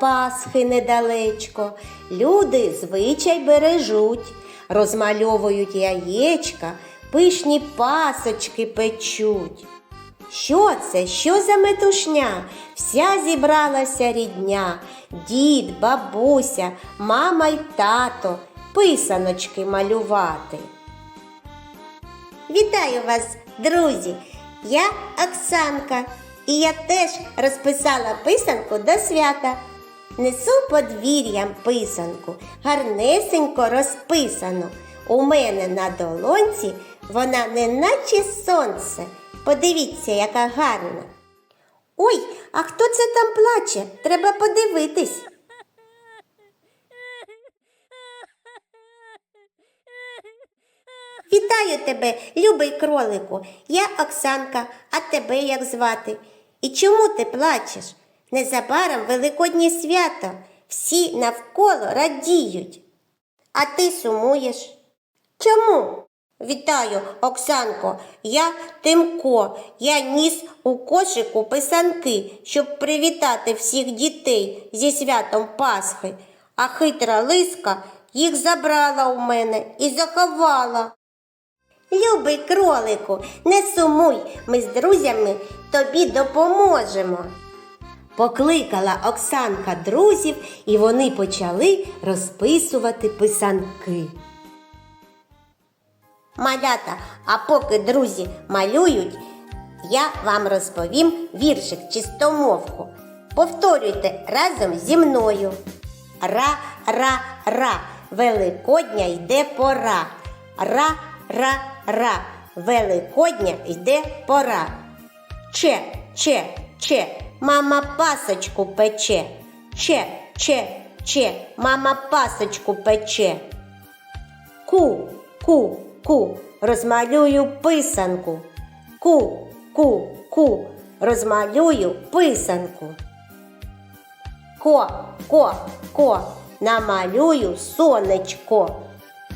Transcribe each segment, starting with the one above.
Пасхи недалечко, люди звичай бережуть, розмальовують яєчка, пишні пасочки печуть. Що це? Що за метушня? Вся зібралася рідня, дід, бабуся, мама й тато, писаночки малювати. Вітаю вас, друзі! Я Оксанка, і я теж розписала писанку до свята. Несу подвір'ям писанку, гарнесенько розписану. У мене на долонці вона не наче сонце. Подивіться, яка гарна. Ой, а хто це там плаче? Треба подивитись. Вітаю тебе, любий кролику. Я Оксанка, а тебе як звати? І чому ти плачеш? Незабаром Великоднє свято. Всі навколо радіють. А ти сумуєш? Чому? Вітаю, Оксанко, я Тимко. Я ніс у кошику писанки, щоб привітати всіх дітей зі святом Пасхи, а хитра лиска їх забрала у мене і заховала. Любий кролику, не сумуй, ми з друзями тобі допоможемо. Покликала Оксанка друзів, і вони почали розписувати писанки. Малята, а поки друзі малюють, я вам розповім віршик чистомовку. Повторюйте разом зі мною. Ра, ра, ра, Великодня йде пора. Ра, ра, Великодня йде пора. Че, че, че, мама пасочку пече. Че, че, че, мама пасочку пече. Ку, ку, ку, розмалюю писанку. Ку, ку, ку, розмалюю писанку. Ко, ко, ко, намалюю сонечко.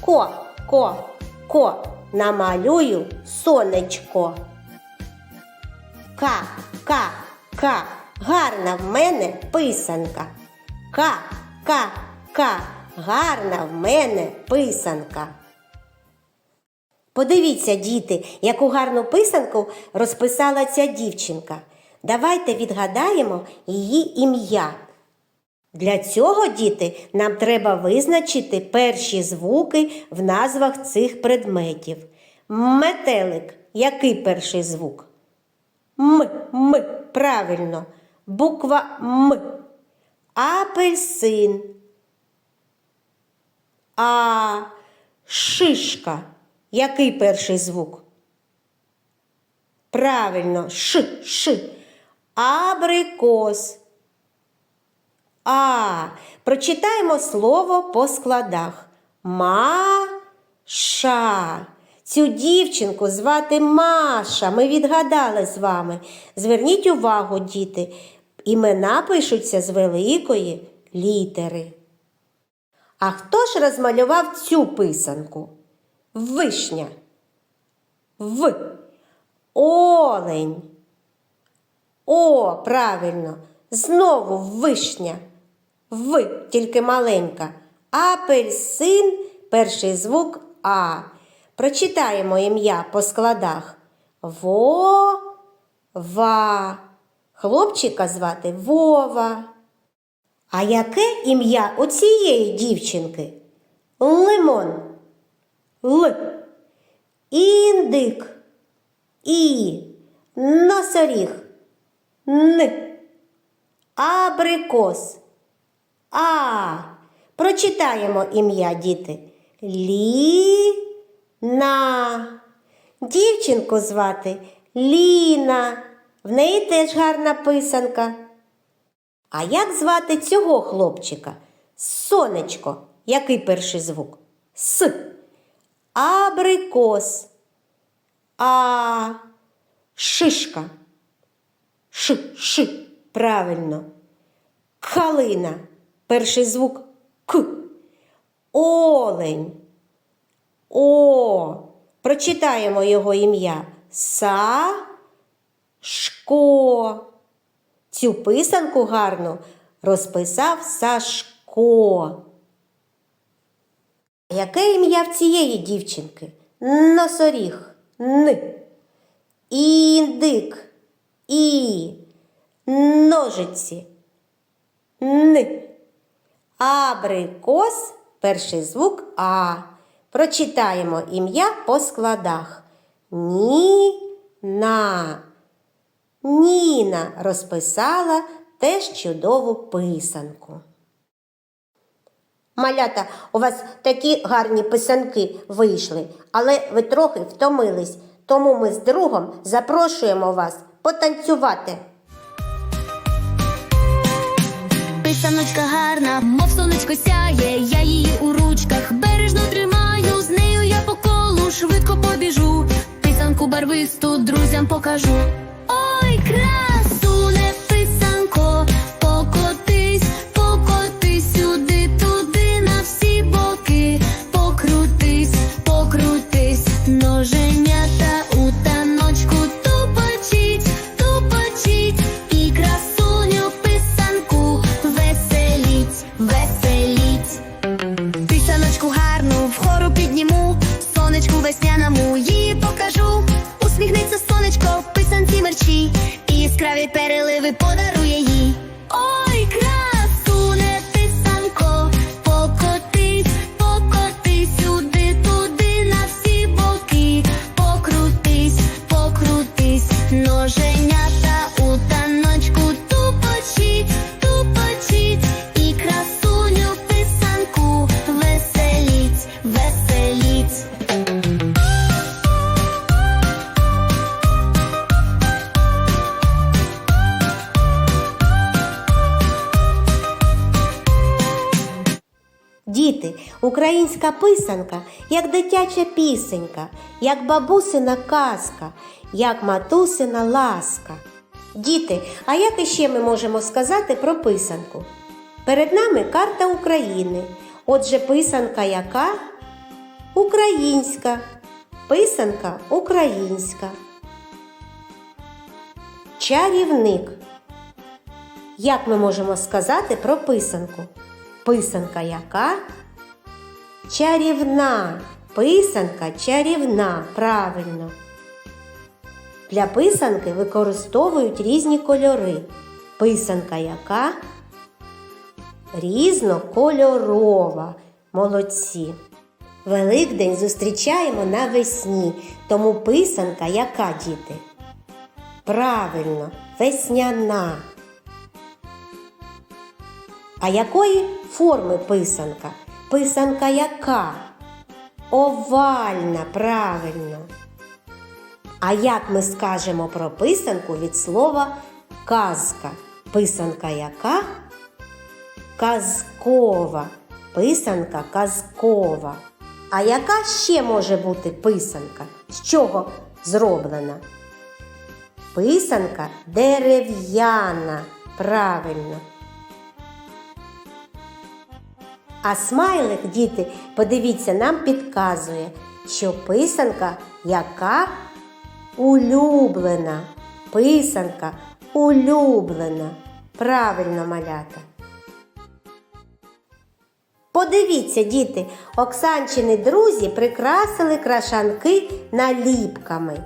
Ко, ко, ко, намалюю сонечко. Ка, ка, ка, гарна в мене писанка. Ка, ка, ка, гарна в мене писанка. Подивіться, діти, яку гарну писанку розписала ця дівчинка. Давайте відгадаємо її ім'я. Для цього, діти, нам треба визначити перші звуки в назвах цих предметів. Метелик. Який перший звук? М, м, правильно. Буква М. Апельсин. А шишка. Який перший звук? Правильно, ш, ш. Абрикос. А. Прочитаємо слово по складах. Маша. Цю дівчинку звати Маша. Ми відгадали з вами. Зверніть увагу, діти. Імена пишуться з великої літери. А хто ж розмалював цю писанку? Вишня. В. Олень. О, правильно. Знову вишня. В, тільки маленька. Апельсин, перший звук А. Прочитаємо ім'я по складах. Во, ва. Хлопчика звати Вова. А яке ім'я у цієї дівчинки? Лимон. Л. Індик. І. Носоріг. Н. Абрикос. А. Прочитаємо ім'я діти. Ліна. Дівчинку звати Ліна. В неї теж гарна писанка. А як звати цього хлопчика? Сонечко. Який перший звук? С. Абрикос. А. Шишка. Ш, ш, правильно. Калина. Перший звук К. Олень. О. Прочитаємо його ім'я. Са. Шко. Цю писанку гарну розписав Сашко. Яке ім'я в цієї дівчинки? Носоріг. Н. Індик. І. Ножиці. Н. Абрикос. Перший звук А. Прочитаємо ім'я по складах. Ніна. Ніна розписала теж чудову писанку. Малята, у вас такі гарні писанки вийшли, але ви трохи втомились, тому ми з другом запрошуємо вас потанцювати. Писаночка гарна, мов сонечко сяє, я її у ручках бережно тримаю, з нею я по колу швидко побіжу, писанку барвисту друзям покажу. Писаночку гарну вгору підніму, сонечку весняному її Діти, українська писанка, як дитяча пісенька, як бабусина казка, як матусина ласка. Діти, а як іще ми можемо сказати про писанку? Перед нами карта України. Отже, писанка яка? Українська. Писанка українська. Чарівник. Як ми можемо сказати про писанку? Писанка яка? Чарівна. Писанка чарівна. Правильно. Для писанки використовують різні кольори. Писанка яка? Різнокольорова. Молодці. Великдень зустрічаємо навесні, тому писанка яка, діти? Правильно, весняна. А якої форми писанка? Писанка яка? Овальна, правильно. А як ми скажемо про писанку від слова казка? Писанка яка? Казкова. Писанка казкова. А яка ще може бути писанка? З чого зроблена? Писанка дерев'яна. Правильно. А смайлик, діти, подивіться, нам підказує, що писанка яка улюблена. Писанка улюблена. Правильно малята. Подивіться, діти, Оксанчини друзі прикрасили крашанки наліпками.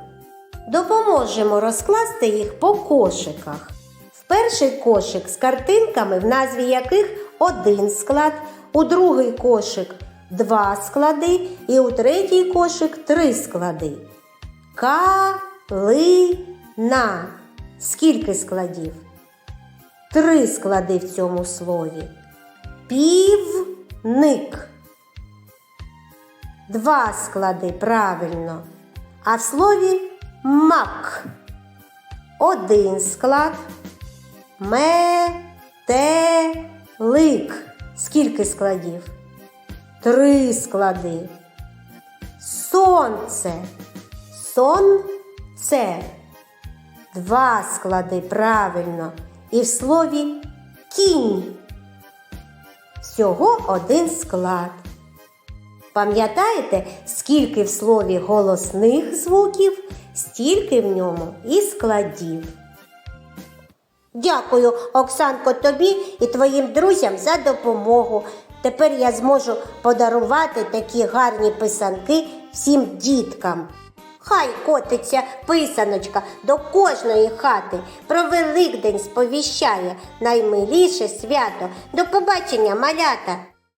Допоможемо розкласти їх по кошиках. В перший кошик з картинками, в назві яких один склад, у другий кошик два склади і у третій кошик три склади. Калина. Скільки складів? Три склади в цьому слові. Півник. Два склади правильно. А в слові мак. Один склад. Метелик. Скільки складів? Три склади. Сонце. Сонце. Два склади правильно. І в слові кінь. Всього один склад. Пам'ятаєте, скільки в слові голосних звуків, стільки в ньому і складів. Дякую, Оксанко, тобі і твоїм друзям за допомогу. Тепер я зможу подарувати такі гарні писанки всім діткам. Хай котиться писаночка до кожної хати, про Великдень сповіщає наймиліше свято. До побачення, малята!